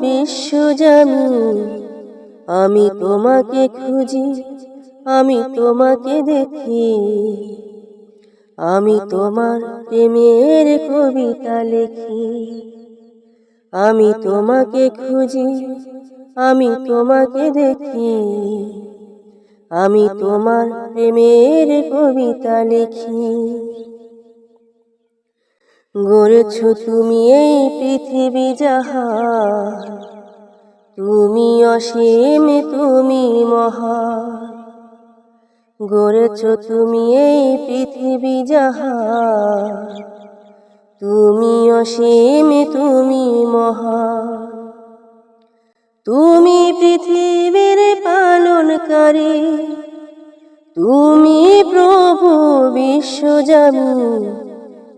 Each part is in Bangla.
বিশ্বজামি আমি তোমাকে খুঁজি, আমি তোমাকে দেখি। আমি তোমার প্রেমের কবিতা লিখি। আমি তোমাকে খুঁজি, আমি তোমাকে দেখি। আমি তোমার প্রেমের কবিতা লিখি। গড়েছ তুমি এই পৃথিবী যাহা। তুমি অসীম, তুমি মহা। গড়েছ তুমি এই পৃথিবী যাহা। তুমি অসীম, তুমি মহা। তুমি পৃথিবীর পালনকারী। তুমি প্রভু বিশ্বজামি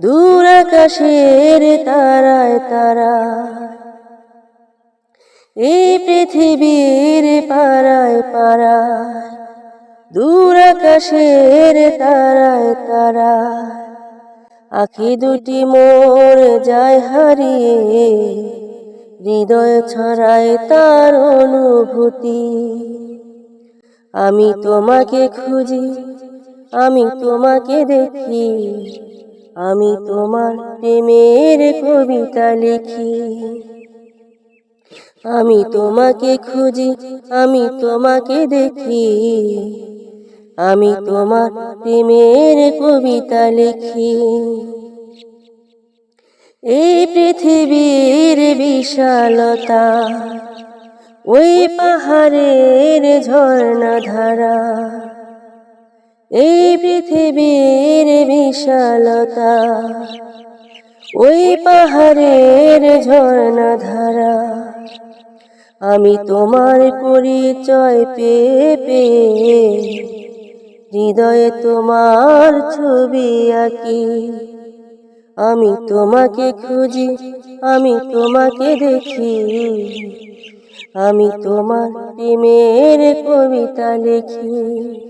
দূর আকাশের তারায় তারা। এই পৃথিবীর পাড়ায় পাড়ায় দূর আকাশের তারায় তারা। আখি দুটি মোর যায় হারিয়ে, হৃদয় ছড়ায় তার অনুভূতি। আমি তোমাকে খুঁজি, আমি তোমাকে দেখি আমি তোমার প্রেমের কবিতা লিখি। আমি তোমাকে খুঁজি, আমি তোমাকে দেখি। আমি তোমার প্রেমের কবিতা লিখি। এই পৃথিবীর বিশালতা, ওই পাহাড়ের ঝর্ণা ধারা এই পৃথিবীর বিশালতা, ওই পাহাড়ের ঝর্ণা ধারা আমি তোমার পরিচয় পেয়ে পেয়ে হৃদয়ে তোমার ছবি আঁকি। আমি তোমাকে খুঁজি, আমি তোমাকে দেখি। আমি তোমার প্রেমের কবিতা লিখি।